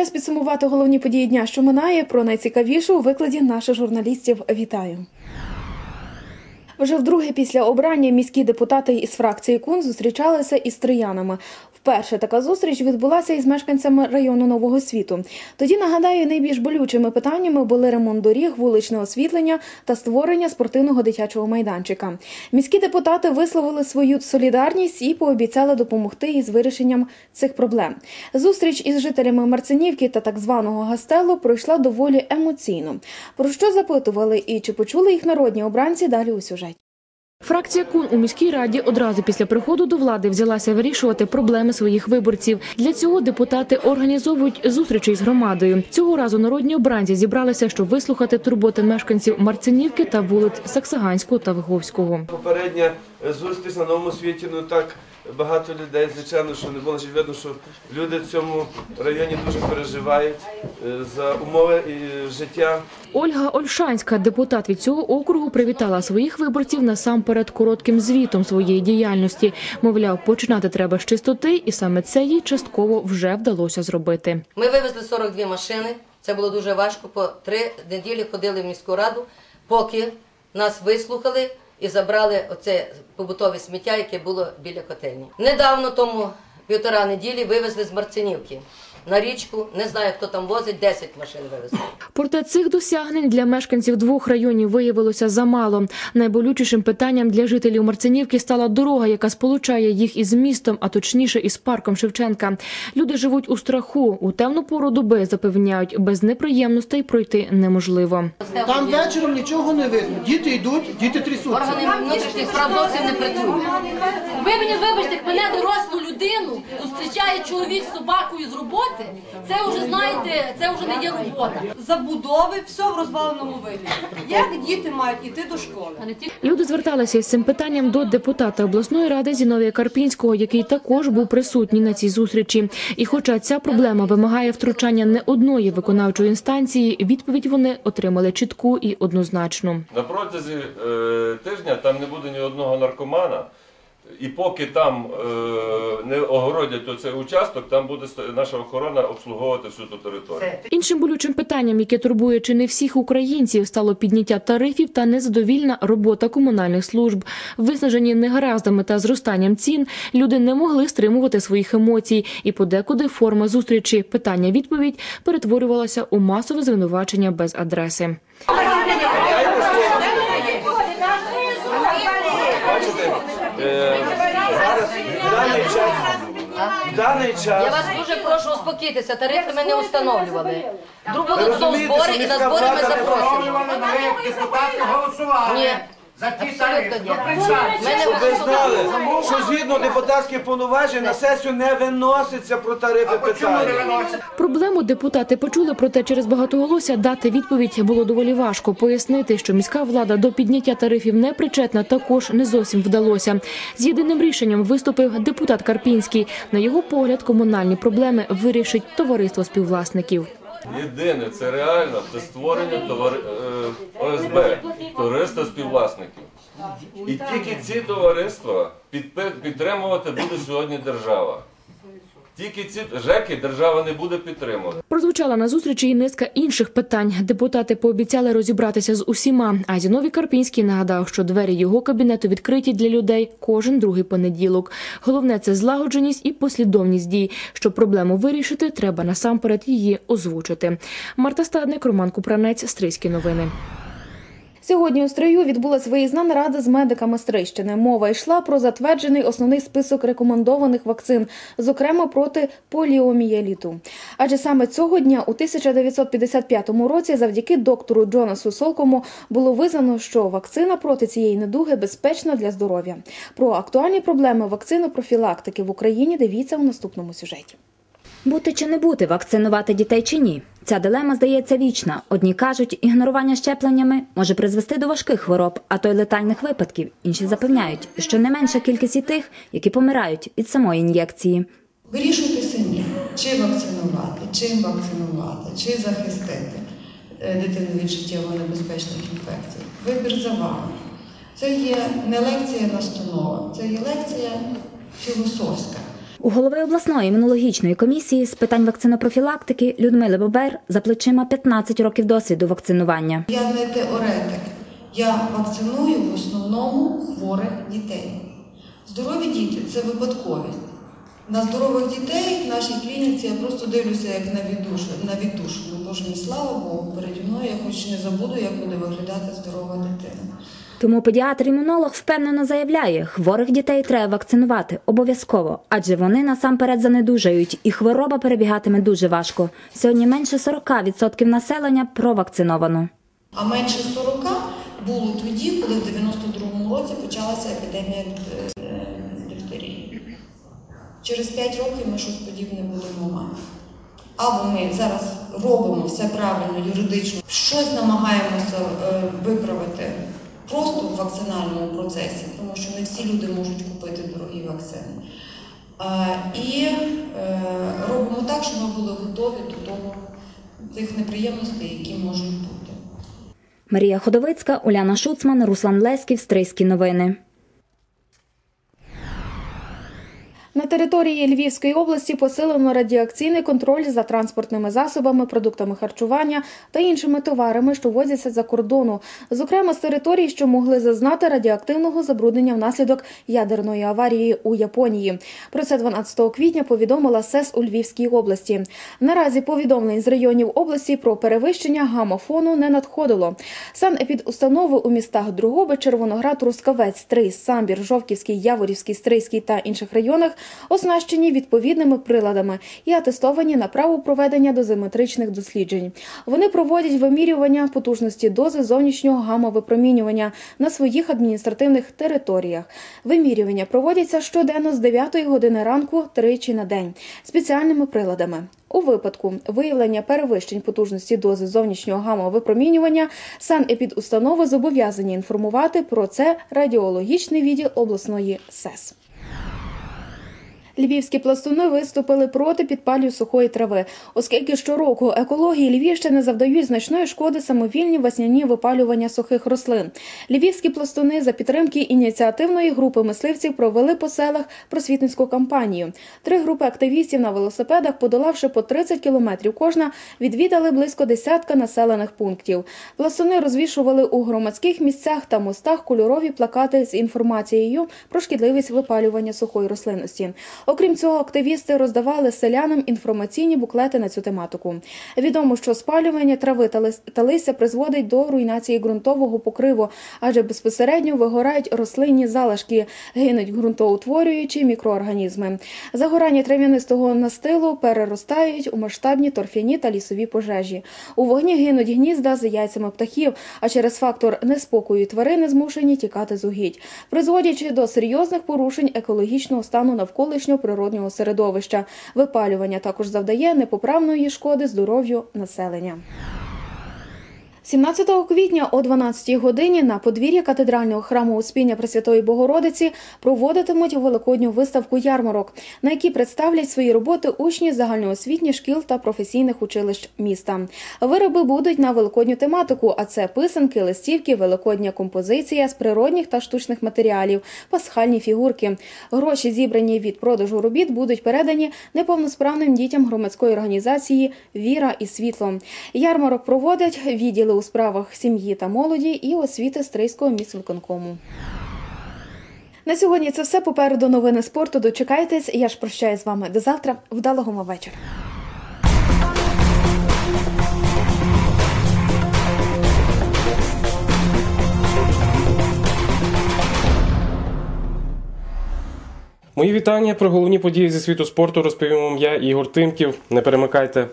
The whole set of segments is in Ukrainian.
Час підсумувати головні події дня, що минає. Про найцікавіше у викладі наших журналістів. Вітаю. Вже вдруге після обрання міські депутати із фракції КУН зустрічалися із троянами. Вперше така зустріч відбулася із мешканцями району Нового світу. Тоді нагадаю, найбільш болючими питаннями були ремонт доріг, вуличне освітлення та створення спортивного дитячого майданчика. Міські депутати висловили свою солідарність і пообіцяли допомогти із вирішенням цих проблем. Зустріч із жителями Марцинівки та так званого Гастелу пройшла доволі емоційно. Про що запитували і чи почули їх народні обранці далі у сюжеті. Фракція КУН у міській раді одразу після приходу до влади взялася вирішувати проблеми своїх виборців. Для цього депутати організовують зустрічі з громадою. Цього разу народні обранці зібралися, щоб вислухати турботи мешканців Марцинівки та вулиць Саксаганського та Виговського. Попередня е, зустріч на новому світі, ну так багато людей, звичайно, що не було Значить, видно, що люди в цьому районі дуже переживають е, за умови життя. Ольга Ольшанська, депутат від цього округу, привітала своїх виборців насамперед коротким звітом своєї діяльності. Мовляв, починати треба з чистоти, і саме це їй частково вже вдалося зробити. Ми вивезли 42 машини. Це було дуже важко. По три неділі ходили в міську раду, поки нас вислухали і забрали оце побутове сміття, яке було біля котельні. Недавно тому півтора неділі вивезли з Марцинівки на річку. Не знаю, хто там возить, 10 машин вивезли. Проте цих досягнень для мешканців двох районів виявилося замало. Найболючішим питанням для жителів Марцинівки стала дорога, яка сполучає їх із містом, а точніше із парком Шевченка. Люди живуть у страху. У темну пору доби запевняють, без неприємностей пройти неможливо. Там вечором нічого не видно. Діти йдуть, діти трясуться. Органи внутрішніх справ зовсім не працюють. Ви мені вибачте, мене дорослу людину зустрічає чоловік з собакою з роботи. Це вже знаєте, це вже не є робота. забудови, все в розваленому вигляді. Як діти мають іти до школи? А не ті Люди зверталися із цим питанням до депутата обласної ради Зіновія Карпінського, який також був присутній на цій зустрічі. І хоча ця проблема вимагає втручання не одної виконавчої інстанції, відповідь вони отримали чітку і однозначну. На протязі е, тижня там не буде ні одного наркомана. І поки там е, не огородять оцей участок, там буде наша охорона обслуговувати всю ту територію. Іншим болючим питанням, яке турбує чи не всіх українців, стало підняття тарифів та незадовільна робота комунальних служб. Виснажені негараздами та зростанням цін, люди не могли стримувати своїх емоцій, і подекуди форма зустрічі питання-відповідь перетворювалася у масове звинувачення без адреси. Бачите, е, зараз в даний час, даний Я вас дуже прошу успокійтеся, тарифи ми не встановлювали. Друг будуть знову збори і на збори ми влада не запросимо. депутати голосували Ні, за ті. Ми Ми не щоб ви знали, що згідно депутатських повноважень на сесію не виноситься про тарифи питання. Проблему депутати почули, проте через багатоголосся дати відповідь було доволі важко. Пояснити, що міська влада до підняття тарифів не причетна, також не зовсім вдалося. З єдиним рішенням виступив депутат Карпінський. На його погляд, комунальні проблеми вирішить товариство співвласників. Єдине, це реально це створення товари, е, ОСБ, товариства співвласників. І тільки ці товариства підтримувати буде сьогодні держава. Тільки ці ЖЕКи держава не буде підтримувати. Прозвучала на зустрічі і низка інших питань. Депутати пообіцяли розібратися з усіма. А Зіновій Карпінський нагадав, що двері його кабінету відкриті для людей кожен другий понеділок. Головне це злагодженість і послідовність дій. Щоб проблему вирішити, треба насамперед її озвучити. Марта Стадник, Роман Купранець, Стрийські новини. Сьогодні у стрию відбулась виїзна нарада з медиками Стрийщини. Мова йшла про затверджений основний список рекомендованих вакцин, зокрема проти поліомієліту. Адже саме цього дня, у 1955 році, завдяки доктору Джонасу Солкому було визнано, що вакцина проти цієї недуги безпечна для здоров'я. Про актуальні проблеми вакцинопрофілактики в Україні дивіться у наступному сюжеті. Бути чи не бути, вакцинувати дітей чи ні? Ця дилема здається вічна. Одні кажуть, ігнорування щепленнями може призвести до важких хвороб, а то й летальних випадків. Інші запевняють, що не менша кількість і тих, які помирають від самої ін'єкції. Вирішуйте самі, чи вакцинувати, чим вакцинувати, чи захистити е, дитину від життєво небезпечних інфекцій. Вибір за вами. Це є не лекція настанова, це є лекція філософська. У голови обласної імунологічної комісії з питань вакцинопрофілактики Людмили Бобер за плечима 15 років досвіду вакцинування. Я не теоретик. Я вакциную в основному хворих дітей. Здорові діти це випадковість. На здорових дітей в нашій клініці я просто дивлюся як на віддушу. На віддушу. Ну, Боже мій слава Богу, переді мною я хоч не забуду, як буде виглядати здорова дитина. Тому педіатр-імунолог впевнено заявляє, хворих дітей треба вакцинувати обов'язково, адже вони насамперед занедужають, і хвороба перебігатиме дуже важко. Сьогодні менше 40% населення провакциновано. А менше 40 було тоді, коли в 92-му році почалася епідемія е, дифтерії. Через 5 років ми щось подібне будемо мати. Або ми зараз робимо все правильно, юридично, щось намагаємося е, виправити просто в вакцинальному процесі, тому що не всі люди можуть купити дорогі вакцини. Е, І е, робимо так, щоб ми були готові до того, тих неприємностей, які можуть бути. Марія Ходовицька, Уляна Шуцман, Руслан Леськів, Стрийські новини. На території Львівської області посилено радіакційний контроль за транспортними засобами, продуктами харчування та іншими товарами, що возяться за кордону, зокрема з територій, що могли зазнати радіоактивного забруднення внаслідок ядерної аварії у Японії. Про це 12 квітня повідомила СЕС у Львівській області. Наразі повідомлень з районів області про перевищення гамофону не надходило. Санепідустанови у містах Другоби, Червоноград, Трускавець, Стрий, Самбір, Жовківський, Яворівський, Стрийський та інших районах оснащені відповідними приладами і атестовані на право проведення дозиметричних досліджень. Вони проводять вимірювання потужності дози зовнішнього гамма-випромінювання на своїх адміністративних територіях. Вимірювання проводяться щоденно з 9 години ранку тричі на день спеціальними приладами. У випадку виявлення перевищень потужності дози зовнішнього гамма-випромінювання санепідустанови зобов'язані інформувати про це радіологічний відділ обласної СЕС. Львівські пластуни виступили проти підпалів сухої трави, оскільки щороку екології Львівщини завдають значної шкоди самовільні весняні випалювання сухих рослин. Львівські пластуни за підтримки ініціативної групи мисливців провели по селах просвітницьку кампанію. Три групи активістів на велосипедах, подолавши по 30 кілометрів кожна, відвідали близько десятка населених пунктів. Пластуни розвішували у громадських місцях та мостах кольорові плакати з інформацією про шкідливість випалювання сухої рослинності. Окрім цього, активісти роздавали селянам інформаційні буклети на цю тематику. Відомо, що спалювання трави та лис- та листя призводить до руйнації ґрунтового покриву, адже безпосередньо вигорають рослинні залишки, гинуть ґрунтоутворюючі мікроорганізми. Загорання трав'янистого настилу переростають у масштабні торфяні та лісові пожежі. У вогні гинуть гнізда з яйцями птахів, а через фактор неспокою тварини змушені тікати з угідь, призводячи до серйозних порушень екологічного стану навколишнього природнього середовища. Випалювання також завдає непоправної шкоди здоров'ю населення. 17 квітня о 12 годині на подвір'ї катедрального храму Успіння Пресвятої Богородиці проводитимуть великодню виставку ярмарок, на якій представлять свої роботи учні загальноосвітніх шкіл та професійних училищ міста. Вироби будуть на великодню тематику, а це писанки, листівки, великодня композиція з природних та штучних матеріалів, пасхальні фігурки. Гроші, зібрані від продажу робіт, будуть передані неповносправним дітям громадської організації Віра і світло. Ярмарок проводять відділи у справах сім'ї та молоді і освіти Стрийського міськвиконкому. На сьогодні це все. Попереду новини спорту. Дочекайтесь. Я ж прощаюсь з вами до завтра. Вдалого вам вечора. Мої вітання про головні події зі світу спорту розповім вам я, Ігор Тимків. Не перемикайте.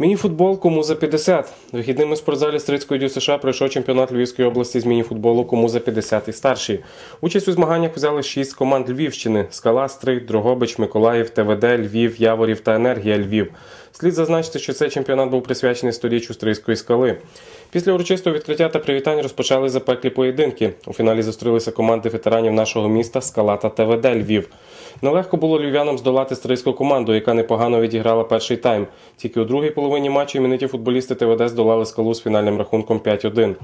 Мініфутбол кому за 50. Вихідними спортзалі Стрицької дю США пройшов чемпіонат Львівської області з мініфутболу кому за 50 і старші. Участь у змаганнях взяли 6 команд Львівщини: Скала, Стрий, Дрогобич, Миколаїв, ТВД, Львів, Яворів та Енергія Львів. Слід зазначити, що цей чемпіонат був присвячений сторіччю Стрийської скали. Після урочистого відкриття та привітань розпочали запеклі поєдинки. У фіналі зустрілися команди ветеранів нашого міста Скала та ТВД Львів. Нелегко було львів'янам здолати стрийську команду, яка непогано відіграла перший тайм. Тільки у другій половині матчу імениті футболісти ТВД здолали скалу з фінальним рахунком 5-1.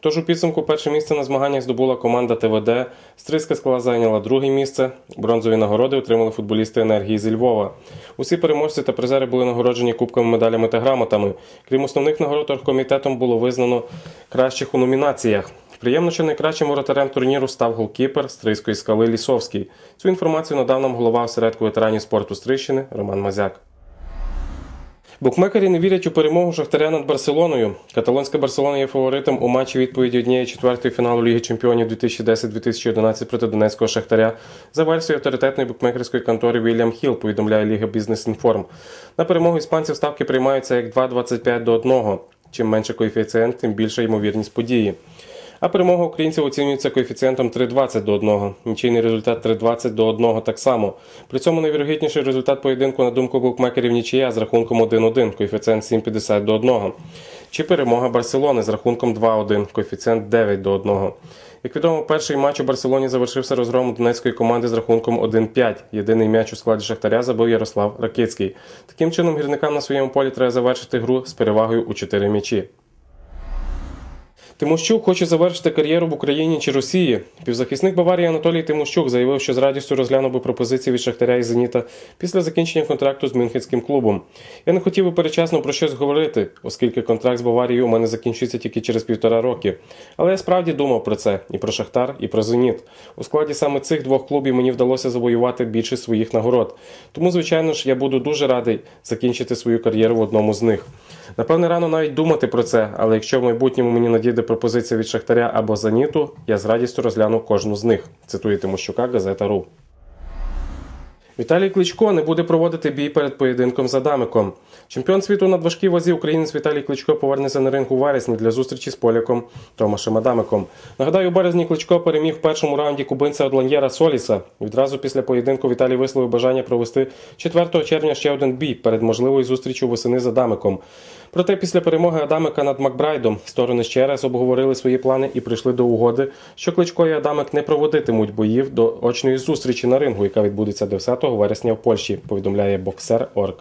Тож у підсумку перше місце на змаганнях здобула команда ТВД, Стрийська скала зайняла друге місце, бронзові нагороди отримали футболісти енергії зі Львова. Усі переможці та призери були нагороджені кубками, медалями та грамотами. Крім основних нагород, оргкомітетом було визнано кращих у номінаціях. Приємно, що найкращим воротарем турніру став голкіпер Стрийської скали Лісовський. Цю інформацію надав нам голова осередку ветеранів спорту Стрийщини Роман Мазяк. Букмекері не вірять у перемогу Шахтаря над Барселоною. Каталонська Барселона є фаворитом у матчі відповіді однієї четвертої фіналу Ліги Чемпіонів 2010-2011 проти Донецького Шахтаря за версією авторитетної букмекерської контори Вільям Хіл, повідомляє Ліга Бізнес Інформ. На перемогу іспанців ставки приймаються як 2,25 до 1. Чим менше коефіцієнт, тим більша ймовірність події. А перемога українців оцінюється коефіцієнтом 3,20 до 1. Нічийний результат 3,20 до 1 так само. При цьому найвірогідніший результат поєдинку на думку букмекерів нічия з рахунком 1-1, коефіцієнт 7,50 до 1. Чи перемога Барселони з рахунком 2-1, коефіцієнт 9 до 1. Як відомо, перший матч у Барселоні завершився розгромом донецької команди з рахунком 1-5. Єдиний м'яч у складі Шахтаря забив Ярослав Ракицький. Таким чином, гірникам на своєму полі треба завершити гру з перевагою у 4 м'ячі. Тимощук хоче завершити кар'єру в Україні чи Росії. Півзахисник Баварії Анатолій Тимощук заявив, що з радістю розглянув би пропозиції від Шахтаря і Зеніта після закінчення контракту з Мюнхенським клубом. Я не хотів би перечасно про щось говорити, оскільки контракт з Баварією у мене закінчується тільки через півтора роки. Але я справді думав про це і про Шахтар, і про Зеніт. У складі саме цих двох клубів мені вдалося завоювати більше своїх нагород. Тому, звичайно ж, я буду дуже радий закінчити свою кар'єру в одному з них. Напевне, рано навіть думати про це, але якщо в майбутньому мені надійде пропозиція від Шахтаря або Зеніту, я з радістю розгляну кожну з них. Цитує Тимощука газета РУ. Віталій Кличко не буде проводити бій перед поєдинком з Адамиком. Чемпіон світу на важкій вазі українець Віталій Кличко повернеться на ринг у вересні для зустрічі з поляком Томашем Адамиком. Нагадаю, у березні Кличко переміг в першому раунді кубинця Одланьєра Соліса. Відразу після поєдинку Віталій висловив бажання провести 4 червня ще один бій перед можливою зустрічю восени з Адамиком. Проте після перемоги Адамика над Макбрайдом сторони ще раз обговорили свої плани і прийшли до угоди, що Кличко і Адамик не проводитимуть боїв до очної зустрічі на рингу, яка відбудеться 10 вересня в Польщі, повідомляє боксер Орг.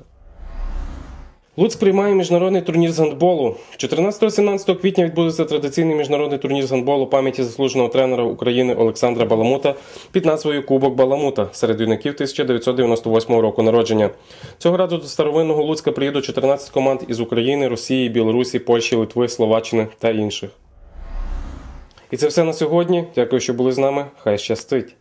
Луцьк приймає міжнародний турнір з гандболу. 14-17 квітня відбудеться традиційний міжнародний турнір з гандболу пам'яті заслуженого тренера України Олександра Баламута під назвою Кубок Баламута серед юнаків 1998 року народження. Цього разу до старовинного Луцька приїдуть 14 команд із України, Росії, Білорусі, Польщі, Литви, Словаччини та інших. І це все на сьогодні. Дякую, що були з нами. Хай щастить!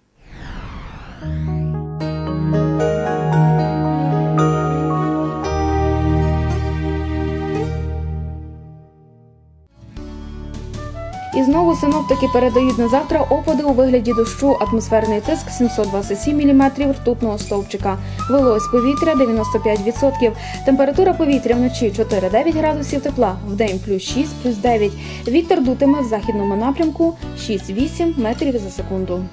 І знову синоптики передають на завтра опади у вигляді дощу, атмосферний тиск 727 мм ртутного стовпчика, вилось повітря 95%, температура повітря вночі 4-9 градусів тепла, вдень плюс 6, плюс 9. Вітер дутиме в західному напрямку 6-8 метрів за секунду.